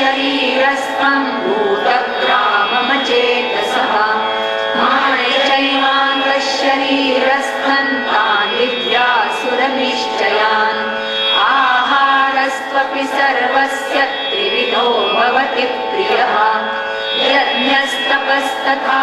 शरीरस्त्वम् मम चेतसः माय चैमान्तः शरीरस्थन्तान् निद्यासुरनिश्चयान् आहारस्त्वपि सर्वस्य त्रिविधो भवति प्रियः। यज्ञस्तपस्तथा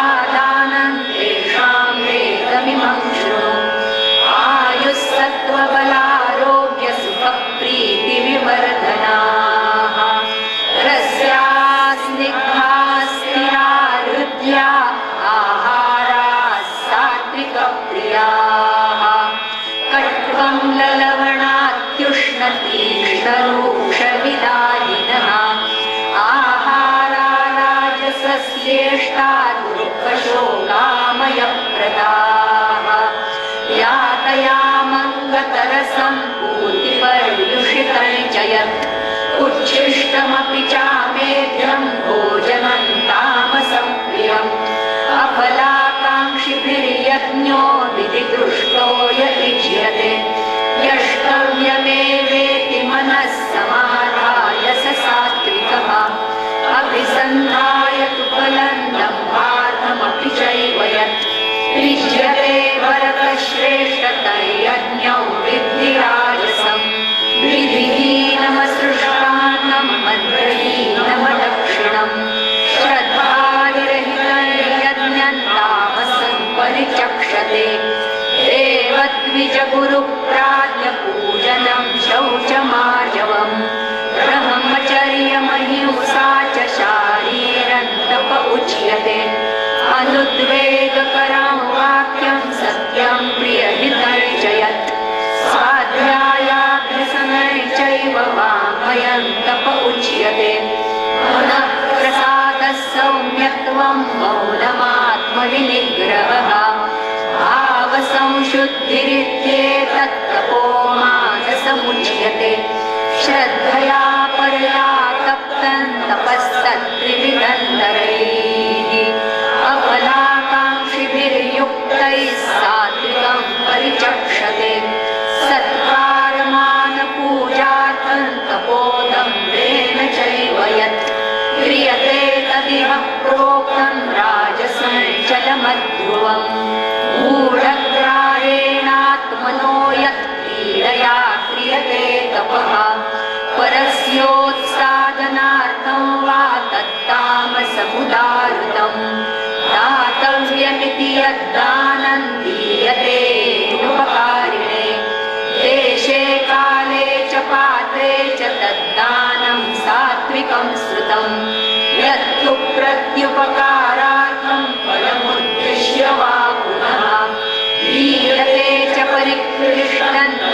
उच्छिष्टमपि शिष्टमपि चामेध्रं भोजनन्तामसंप्रियम्। अफलाकाङ्क्षिभिर्यज्ञो विधिदृष्टो य युज्यते यष्टव्यमेवेति मनः समाधाय स सात्विकः। अभिसन्धाय तु फलन्तम् आमपि चैव यत्। त्रिजरे भरतश्रेष्ठतये विनिग्रहः भावसंशुद्धिरित्ये श्य वा पुनः दीयते च परिक्रियन्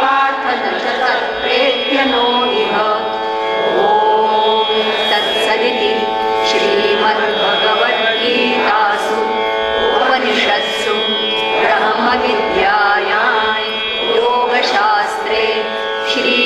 पार्थशतप्रेभ्यो इह। ॐ सत्सदिति श्रीमद्भगवद्गीतासु उपनिषत्सु ब्रह्मविद्यायां योगशास्त्रे श्री